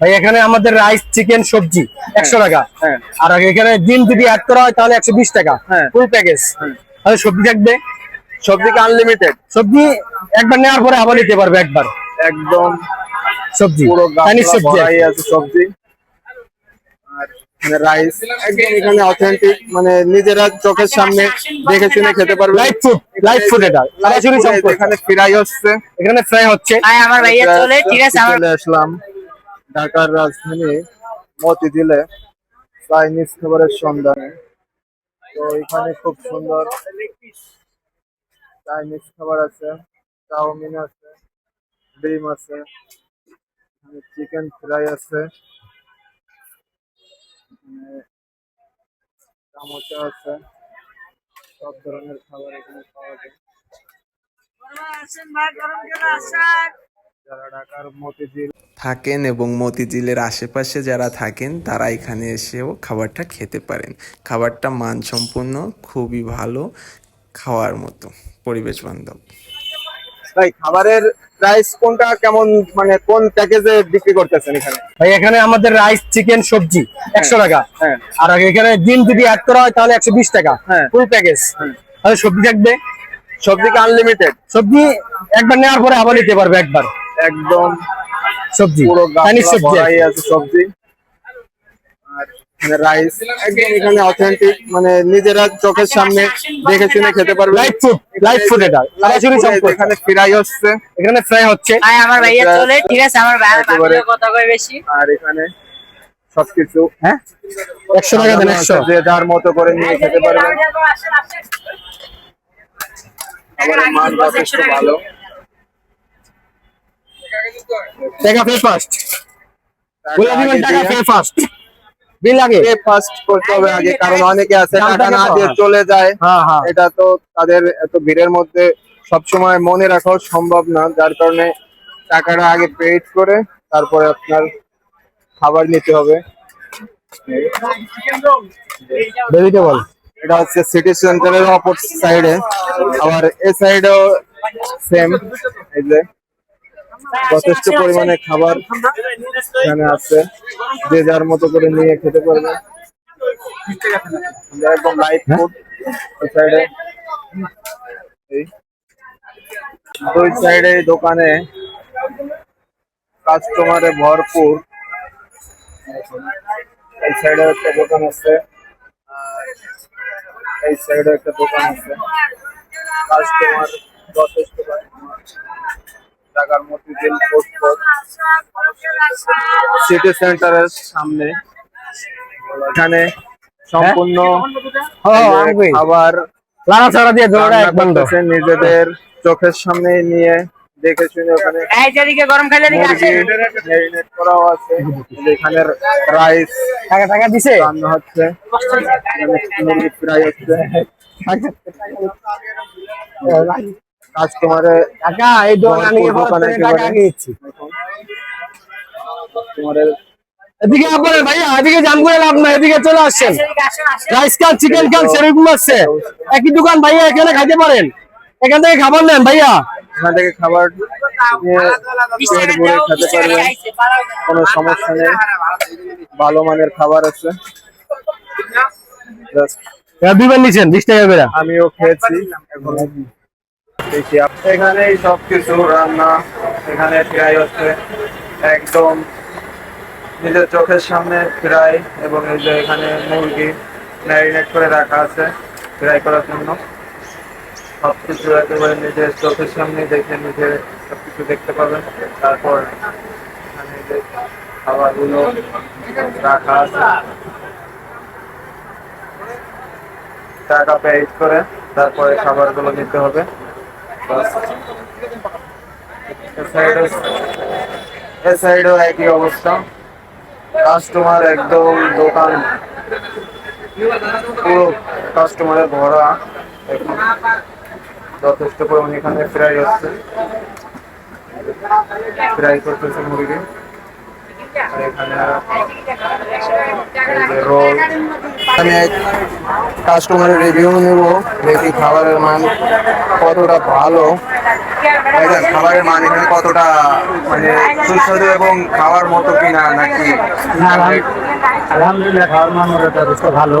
ভাই এখানে আমাদের রাইস চিকেন সবজি একশো টাকা। হ্যাঁ। আর এখানে ডিম যদি অ্যাড করা হয় তাহলে একশো বিশ টাকা। হ্যাঁ। ফুল প্যাকেজ তাহলে সবজি থাকবে? সবজি আনলিমিটেড সবজি একবার নেওয়ার পরে আবার নিতে পারবে একবার। একদম। সবজি। সবজি সবজি। রাইস একদম। এখানে অথেন্টিক মানে নিজেরা চোখের সামনে দেখে শুনে খেতে পারবে। ফুড ফুড এটা। সরাসরি এখানে ফ্রাই হচ্ছে। এখানে ফ্রাই হচ্ছে। আমার ভাইয়া চলে ঠিক আছে আসলাম। ঢাকার রাজধানী মতিঝিলে চাইনিজ খাবারের সন্ধানে। তো এখানে খুব সুন্দর চাইনিজ খাবার আছে চাউমিন আছে ডিম আছে চিকেন ফ্রাই আছে চামচা আছে সব ধরনের খাবার এখানে পাওয়া যায়। যারা ঢাকার মতিঝিল থাকেন এবং মতিঝিলের আশেপাশে যারা থাকেন তারা এখানে এসেও খাবারটা খেতে পারেন। খাবারটা মানসম্পন্ন খুবই ভালো খাওয়ার মতো পরিবেশ বান্ধব। ভাই খাবারের প্রাইস কোনটা কেমন মানে কোন প্যাকেজে বিক্রি করতেছেন এখানে? ভাই এখানে আমাদের রাইস চিকেন সবজি একশো টাকা। হ্যাঁ। আর এখানে ডিম যদি অ্যাড করা হয় তাহলে একশো বিশ টাকা। হ্যাঁ। ফুল প্যাকেজ তাহলে সবজি থাকবে? সবজি আনলিমিটেড সবজি একবার নেওয়ার পরে আবার নিতে পারবে একবার। একদম। সবজি? সবজি সবজি। আর রাইস একদম। এখানে অথেন্টিক মানে নিজেরা চোখের সামনে দেখে শুনে খেতে পারবে লাইট ফুড লাইট ফুড এটা। সরাসরি এখানে ফ্রাই হচ্ছে। এখানে ফ্রাই হচ্ছে। ভাই আমার ভাইয়া চলে ঠিক আছে আমার ভাই কথা কয় বেশি। আর এখানে সবকিছু। হ্যাঁ? একশো টাকা দেন একশো। যে যার মতো করে নিয়ে খেতে পারবে খাবারের মান যথেষ্ট ভালো। টাকা পে ফার্স্ট বলে দিবেন টাকা পে ফার্স্ট বিল আগে। ফার্স্ট করতে হবে আগে কারণ অনেকে আছে টাকা না দিয়ে চলে যায়। হ্যাঁ হ্যাঁ। এটা তো তাদের এত ভিড়ের মধ্যে সবসময় মনে রাখাও সম্ভব না যার কারণে টাকাটা আগে পেড করে তারপরে আপনার খাবার নিতে হবে। ভেজিটেবল এটা হচ্ছে সিটি সেন্টারের অপর সাইডে আবার এ সাইডেও সেম এই যে। যথেষ্ট পরিমাণে খাবার এখানে আছে। যে যার মতো করে নিয়ে খেতে পারবে। একদম লাইট ফুড সাইডে দুই সাইডে দোকানে কাস্টমারে ভরপুর। এই সাইডে একটা দোকান আছে। এই সাইডে একটা দোকান আছে। কাস্টমার যথেষ্ট ঢাকার মতিঝিল সিটি সেন্টারের সামনে। এখানে সম্পূর্ণ হ্যাঁ, এই যে আনবে। খাবার লাড়া ছাড়া দিয়ে রান্না নিজেদের চোখের সামনে নিয়ে দেখে শুনে ওখানে এই গরম খাইলে ম্যারিনেট করাও আছে। এখানে রাইস টাকা টাকা দিছে? রান্না হচ্ছে। এখানে মুরগি ফ্রাই হচ্ছে। কাস্টমারে টাকা এই দোকান নিয়ে টাকা। আগে এদিকে আপনার ভাইয়া এদিকে জাম করে লাভ না এদিকে চলে আসছেন। রাইস কাল চিকেন কাল সেরকম আছে। একই দোকান ভাইয়া এখানে খাইতে পারেন। এখান থেকে খাবার নেন ভাইয়া। এখান থেকে খাবার খেতে পারবেন। কোনো সমস্যা নেই। ভালো মানের খাবার আছে। দুইবার নিছেন বিশ টাকা করে। আমিও খেয়েছি। এখন দেখি। আপ- এখানে সবকিছু, রান্না এখানে ফ্রাই হচ্ছে একদম নিজের চোখের সামনে ফ্রাই এবং এই যে এখানে মুরগি ম্যারিনেট করে রাখা আছে ফ্রাই করার জন্য। সবকিছু একেবারে নিজের চোখের সামনে দেখে নিজে সবকিছু দেখতে পাবেন। তারপর এখানে যে খাবারগুলো রাখা আছে। টাকা পেড করে তারপরে খাবারগুলো নিতে হবে। এ সাইডেও একই অবস্থা। কাস্টমার একদম দোকান। পুরো কাস্টমারে ভরা। এখন যথেষ্ট পরিমাণ এখানে ফ্রাই হচ্ছে। ফ্রাই করতেছে মুরগি। এখানে রোল কাস্টমারের রিভিউ নেব দেখি খাবারের মান কতটা ভালো। খাবারের মান এখানে কতটা মানে সুস্বাদু এবং খাওয়ার মতো কিনা নাকি আলহামদুলিল্লাহ খাওয়ার মান যথেষ্ট ভালো।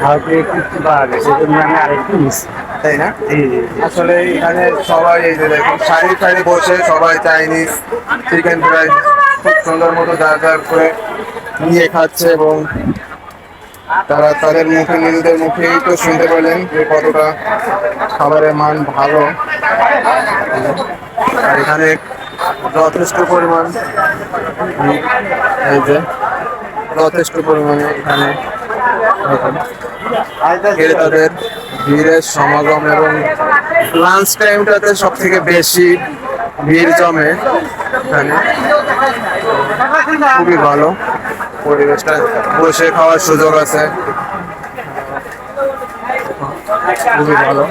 খাওয়াতে তৃপ্তি পাওয়া গেছে সেজন্য আমি আরেকটু মিস তাই না? আসলে এখানে সবাই এই যে দেখুন সারি সারি বসে সবাই চাইনিজ চিকেন ফ্রাই খুব সুন্দর মতো যার যার করে নিয়ে খাচ্ছে এবং তারা তাদের মুখে, নিজেদের মুখেই তো শুনতে পেলেন যে কতটা খাবারের মান ভালো। আর এখানে যথেষ্ট পরিমাণ এই যে, যথেষ্ট পরিমাণে এখানে ক্রেতাদের ভিড়ের সমাগম এবং লাঞ্চ টাইমটাতে সব থেকে বেশি ভিড় জমে এখানে। খুবই ভালো। পরিবেশটা বসে খাওয়ার সুযোগ আছে। খুবই ভালো।